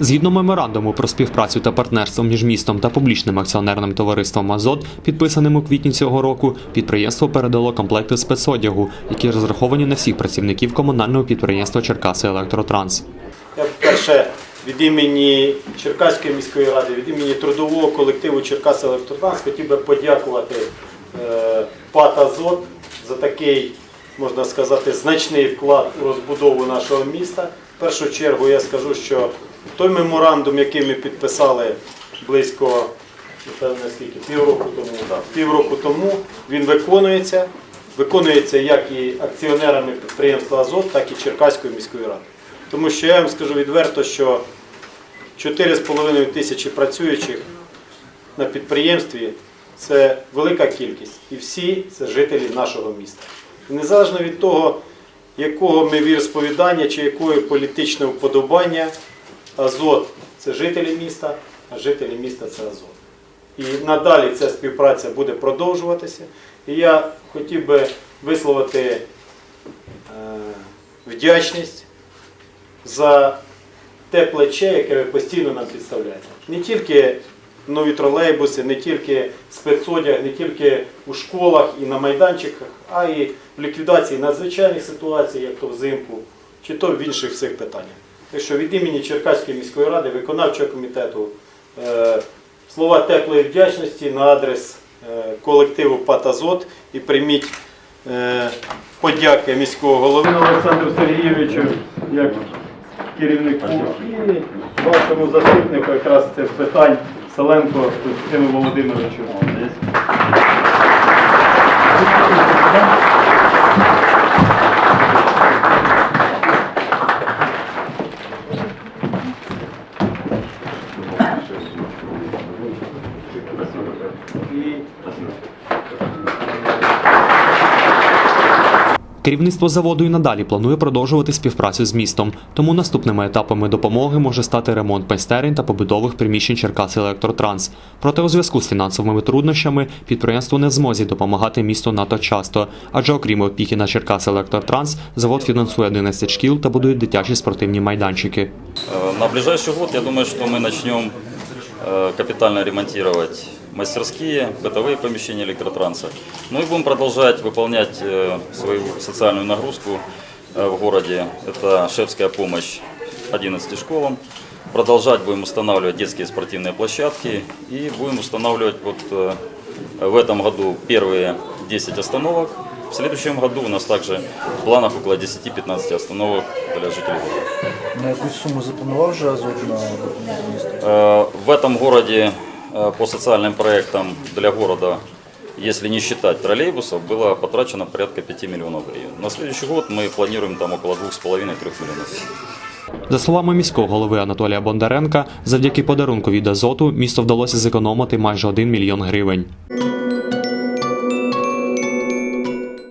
Згідно меморандуму про співпрацю та партнерство між містом та публічним акціонерним товариством Азот, підписаним у квітні цього року, підприємство передало комплекти спецодягу, які розраховані на всіх працівників комунального підприємства Черкаси Електротранс. Я перше від імені Черкаської міської ради, від імені трудового колективу Черкас Електротранс хотів би подякувати е, ПАТ Азот за такий, можна сказати, значний вклад у розбудову нашого міста. Першу чергу я скажу, що той меморандум, який ми підписали близько напевне, скільки, півроку тому, півроку тому, він виконується. Виконується як і акціонерами підприємства Азот, так і Черкаської міської ради. Тому що я вам скажу відверто, що 4,5 тисячі працюючих на підприємстві це велика кількість. І всі це жителі нашого міста. І незалежно від того, якого ми віросповідання чи якої політичне вподобання, Азот це жителі міста, а жителі міста це Азот. І надалі ця співпраця буде продовжуватися. І я хотів би висловити е, вдячність за те плече, яке ви постійно нам підставляєте. Не тільки нові тролейбуси, не тільки спецодяг, не тільки у школах і на майданчиках, а й в ліквідації надзвичайних ситуацій, як то взимку, чи то в інших всіх питаннях. Так що від імені Черкаської міської ради, виконавчого комітету, е, слова теплої вдячності на адрес е, колективу Патазот і прийміть е, подяки міського голови Олександру Сергійовичу як керівнику і вашому заступнику якраз цих питань Селенко Костянтину Володимировичу. І Керівництво заводу і надалі планує продовжувати співпрацю з містом, тому наступними етапами допомоги може стати ремонт майстерень та побудових приміщень Черкаси Електротранс. Проте у зв'язку з фінансовими труднощами підприємство не в змозі допомагати місту надто часто, адже окрім опіки на Черкаси Електротранс, завод фінансує 11 шкіл та будує дитячі спортивні майданчики. Э, На ближайший год, я думаю, что мы начнем э, капитально ремонтировать мастерские, бытовые помещения электротранса. Ну и будем продолжать выполнять э, свою социальную нагрузку э, в городе. Это шефская помощь 11 школам. Продолжать будем устанавливать детские спортивные площадки и будем устанавливать вот э, в этом году первые 10 остановок. В следующем году у нас также в планах около 10-15 остановок для жителей города. На якусь суму запланував вже Азот на В этом городе по социальным проектам для города, если не считать троллейбусов, было потрачено порядка 5 миллионов гривен. На следующий год мы планируем там около 2,5-3 миллионов. За словами міського голови Анатолія Бондаренка, завдяки подарунку від Азоту місто вдалося зекономити майже 1 мільйон гривень.